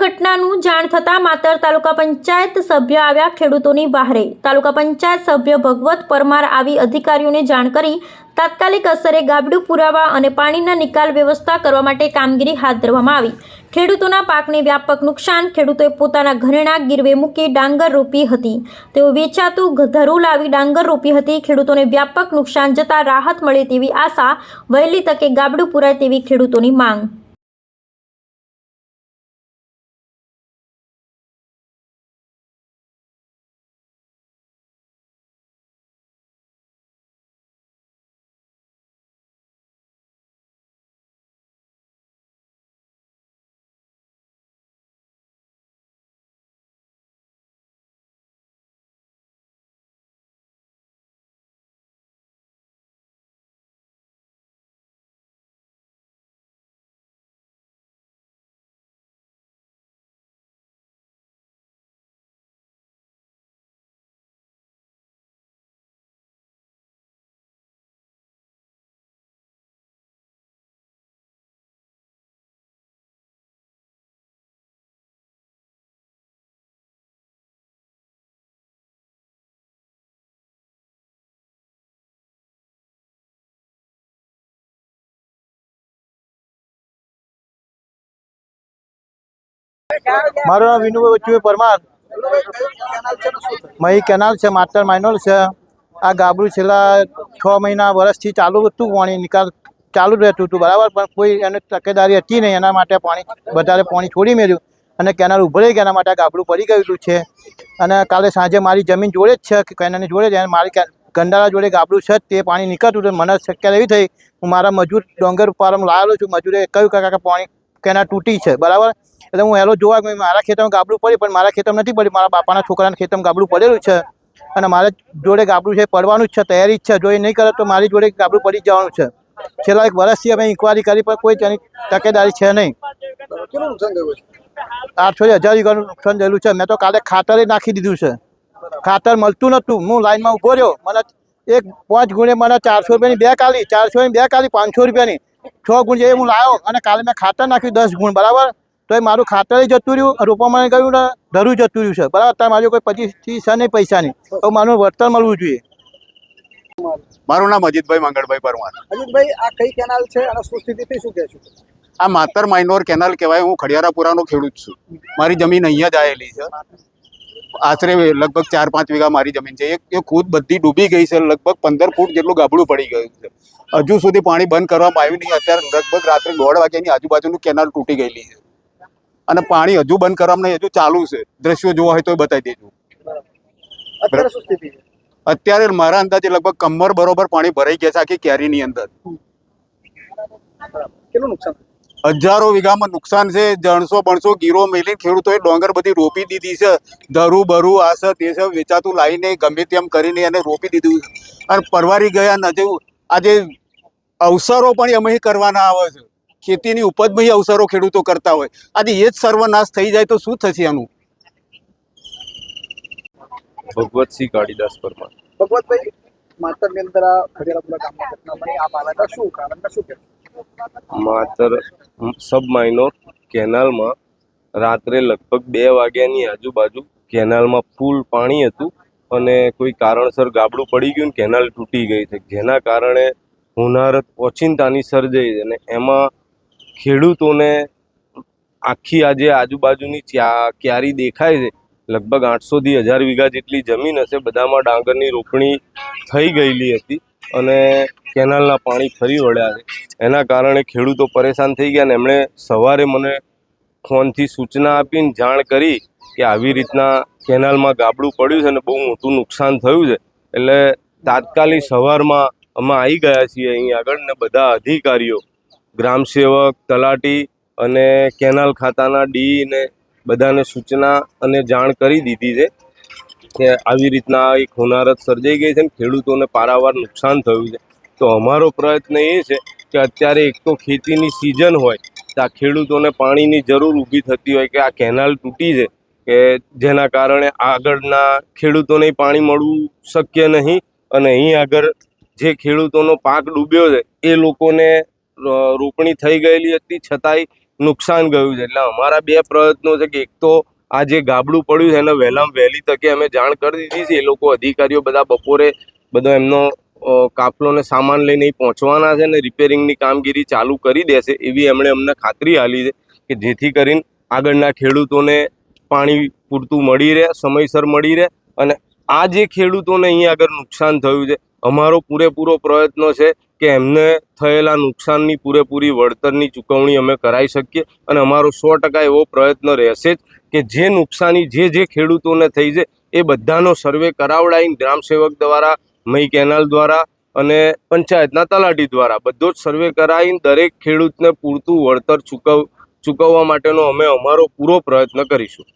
ઘટનાનું જાણ થતાં માતર તાલુકા પંચાયત સભ્ય આવ્યા ખેડૂતોની બહારે. તાલુકા પંચાયત સભ્ય ભગવત પરમાર આવી અધિકારીઓને જાણ કરી તાત્કાલિક અસરે ગાબડું પુરાવા અને પાણીના નિકાલ વ્યવસ્થા કરવા માટે કામગીરી હાથ ધરવામાં આવી. ખેડૂતોના પાકને વ્યાપક નુકસાન, ખેડૂતોએ પોતાના ઘરેણા ગીરવે મૂકી ડાંગર રોપી હતી. તેઓ વેચાતું ધરું લાવી ડાંગર રોપી હતી. ખેડૂતોને વ્યાપક નુકસાન જતાં રાહત મળે તેવી આશા, વહેલી તકે ગાબડું પુરાય તેવી ખેડૂતોની માંગ. મારું નામ વિનુભાઈ વચ્ચુભાઈ પરમાર. મહી કેનાલ છે, માસ્ટર માઇનોર છે. આ ગાબડું છેલ્લા છ મહિના વર્ષથી ચાલુ હતું, પાણી નિકાલ ચાલુ જ રહેતું હતું, બરાબર? પણ કોઈ એને તકેદારી હતી નહીં, એના માટે પાણી, વધારે પાણી છોડી મેળ્યું. અને કેનાલ ઉભરાઈ ગયા એના માટે આ ગાબડું પડી ગયેલું છે. અને કાલે સાંજે મારી જમીન જોડે જ છે, કેનાલની જોડે જ. મારી ગંડારા જોડે ગાબડું છે, તે પાણી નીકળતું હતું. મને શક્યતા એવી થઈ, હું મારા મજૂર ડોંગર ઉપર લાવેલો છું. મજૂરે કહ્યું કે કાકા, પાણી કેનાલ તૂટી છે, બરાબર? એટલે હું હેલો જોવા ગયો મારા ખેતરમાં ગાબડું પડ્યું પણ મારા ખેતરમાં નથી પડ્યું. મારા બાપાના છોકરાના ખેતરમાં ગાબડું પડેલું છે અને મારા જોડે ગાબડું છે પડવાનું જ છે તૈયારી જ છે. જો એ નહીં કરે તો મારી જોડે ગાબડું પડી જવાનું છે. છેલ્લા એક વર્ષથી અમે ઇન્કવાયરી કરી પણ કોઈ તેની તકેદારી છે નહીં. કેટલું નુકસાન થયું આઠસો હજાર વીઘાનું નુકસાન થયેલું છે. મેં તો કાલે ખાતરે નાખી દીધું છે. ખાતર મળતું નહોતું. હું લાઈનમાં ઊભો રહ્યો. મને એક પાંચ ગુણે મને ચારસો રૂપિયાની બે કાલી ચારસોની બે કાલી પાંચસો રૂપિયાની. છ ગુણ જે હું લાવ્યો અને કાલે મેં ખાતર નાખ્યું દસ ગુણ બરાબર? તો એ મારું ખાતર જતું રહ્યું રોપવામાં કહ્યું ને ધરું જતું રહ્યું છે. બરાબર અત્યારે મારું કોઈ પચીસથી છે નહીં પૈસાની તો મારું વળતર મળવું જોઈએ. મારું નામ અજીતભાઈ મંગળભાઈ પરમાર. અજીતભાઈ આ કઈ કેનાલ છે અને શું સ્થિતિથી શું કહેશું? આ માતર માઇનોર કેનાલ કહેવાય હું ખડિયારાપુરાનો ખેડૂત છું. મારી જમીન અહીંયા જ આવેલી છે. આશરે લગભગ ચાર પાંચ વીઘા મારી જમીન છે. એક એ ખુદ બધી ડૂબી ગઈ છે લગભગ પંદર ફૂટ જેટલું ગાબડું પડી ગયું છે. હજુ સુધી પાણી બંધ કરવામાં આવ્યું નહીં. અત્યારે લગભગ રાત્રે દોઢ વાગ્યાની આજુબાજુનું કેનાલ તૂટી ગયેલી છે. અને પાણી હજુ બંધ કરવામાં નહીં હજુ ચાલુ છે. દ્રશ્યો જોવા હોય તો બતાવી દેજો. અત્યારે મારા અંદાજે લગભગ કમર બરોબર પાણી ભરાઈ ગયા છે આખી કેરીની અંદર. કેટલું નુકસાન? હજારો વીઘામાં નુકસાન છે જણસો બણસો ગીરો મેલીને ખેડૂતોએ ડોંગર બધી રોપી દીધી છે. ધરું બરું આ છે તે છે વેચાતું લાવીને ગમે તેમ કરીને એને રોપી દીધું. અને પરવારી ગયા ન જેવું આજે અવસરો પણ અમે કરવાના આવે છે. ખેતીની ઉપજમાં અવસરો ખેડૂતો કરતા હોય. આજે એ જ સર્વનાશ થઈ જાય તો શું થશે આનું? ભગવતસિંહ કાળીદાસ પરમાર. ભગવતભાઈ માતરની અંદર આ ખડિયારાપુરા ગામમાં ઘટના બની આ બાલાકા શું કારણ કે શું કે માતર સબ માઇનોર કેનાલમાં રાત્રે લગભગ બે વાગ્યાની આજુબાજુ કેનાલમાં ફૂલ પાણી હતું અને કોઈ કારણસર ગાબડું પડી ગયું ને કેનાલ તૂટી ગઈ છે. જેના કારણે હોનારત ઓચિંતાની સર્જાઈ છે અને એમાં ખેડૂતોને આખી આજે આજુબાજુની ક્યારી દેખાય છે. લગભગ આઠસોથી હજાર વીઘા જેટલી જમીન હશે. બધામાં ડાંગરની રોપણી થઈ ગયેલી હતી અને કેનાલના પાણી ફરી વળ્યા છે. એના કારણે ખેડૂતો પરેશાન થઈ ગયા ને એમણે સવારે મને ફોનથી સૂચના આપીને જાણ કરી કે આવી રીતના કેનાલમાં ગાબડું પડ્યું છે અને બહુ મોટું નુકસાન થયું છે. એટલે તાત્કાલિક સવારમાં અમે આવી ગયા છીએ અહીં આગળ ને બધા અધિકારીઓ ગ્રામસેવક તલાટી અને કેનાલ ખાતાના ડી ને બધાને સૂચના અને જાણ કરી દીધી છે કે આવી રીતના એક હોનારત સર્જાઈ ગઈ છે ને ખેડૂતોને પારાવાર નુકસાન થયું છે. તો અમારો પ્રયત્ન એ છે કે અત્યારે એક તો ખેતીની સિઝન હોય તો આ ખેડૂતોને પાણીની જરૂર ઊભી થતી હોય કે આ કેનાલ તૂટી છે કે જેના કારણે આગળના ખેડૂતોને પાણી મળવું શક્ય નહીં અને અહીં આગળ જે ખેડૂતોનો પાક ડૂબ્યો છે એ લોકોને રોપણી થઈ ગયેલી હતી, છતાંય નુકસાન ગયું છે. એટલે અમારા બે પ્રયત્નો છે કે એક તો આ જે ગાબડું પડ્યું છે, એને વહેલામાં વહેલી તકે અમે જાણ કરી દીધી છે. એ લોકો અધિકારીઓ બધા બપોરે બધો એમનો કાફલોને સામાન લઈને પહોંચવાના છે ને રિપેરિંગની કામગીરી ચાલુ કરી દેશે એવી એમણે અમને ખાતરી આપી છે કે જેથી કરીને આગળના ખેડૂતોને પાણી પૂરતું મળી રહે, સમયસર મળી રહે અને આ જે ખેડૂતોને અહીં આગળ નુકસાન થયું છે અમારો પૂરેપૂરો પ્રયત્ન છે કે એમને થયેલા નુકસાનની પૂરેપૂરી વળતરની ચૂકવણી અમે કરાવી શકીએ અને અમારો સો ટકા એવો પ્રયત્ન રહેશે જ કે જે નુકસાની જે જે ખેડૂતોને થઈ છે એ બધાનો સર્વે કરાવડાવીને ગ્રામસેવક દ્વારા, મહી કેનાલ દ્વારા અને પંચાયતના તલાટી દ્વારા બધો જ સર્વે કરાવીને દરેક ખેડૂતને પૂરતું વળતર ચૂકવ, ચૂકવવા માટેનો અમે અમારો પૂરો પ્રયત્ન કરીશું.